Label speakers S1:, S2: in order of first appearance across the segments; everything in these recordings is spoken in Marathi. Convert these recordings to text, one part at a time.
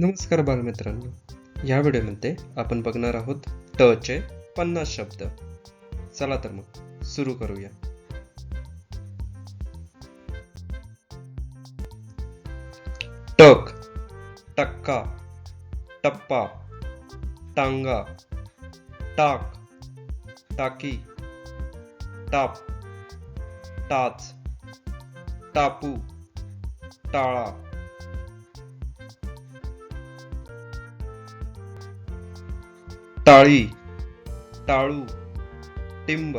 S1: नमस्कार बालमित्रांनो. या व्हिडिओमध्ये आपण बघणार आहोत ट चे पन्नास शब्द. चला तर मग सुरू करूया. टक टक्का टप्पा टांगा टाक टाकी टाप टाच टापू टाळा. टाळी टाळू टिंब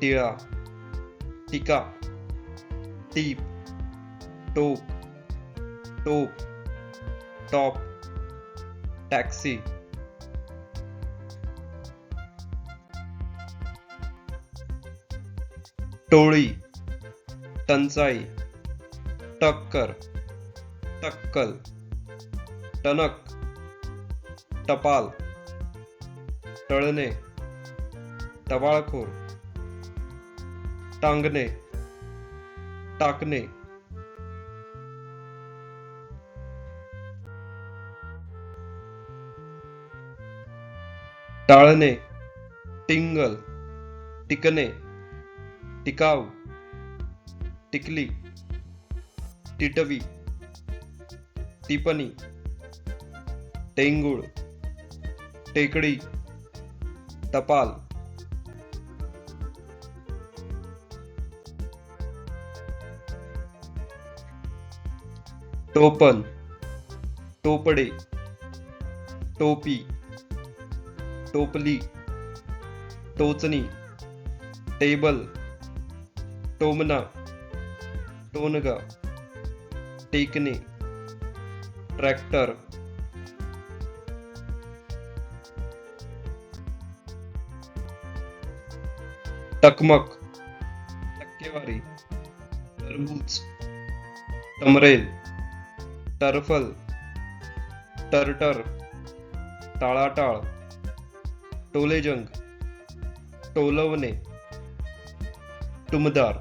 S1: टिळा टिका टीप टोप टोप टॉप टॅक्सी. टोळी टंचाई टक्कर टक्कल टनक टपाल. टळणे टवाळखोर टांगणे टाकणे. टाळणे टिंगल टिकणे टिकाव टिकली टिटवी टिपणी टेंगुळ टेकडी. टपाल. टोपल. टोपडे. टोपी. टोपली. टोचणी. टेबल. टोमना. टोनगा. टेकणे. ट्रॅक्टर. टकमक टक्केवारी टरबूज टमरेल टरफल टरटर टाळाटाळ टोलेजंग टोलवणे टुमदार.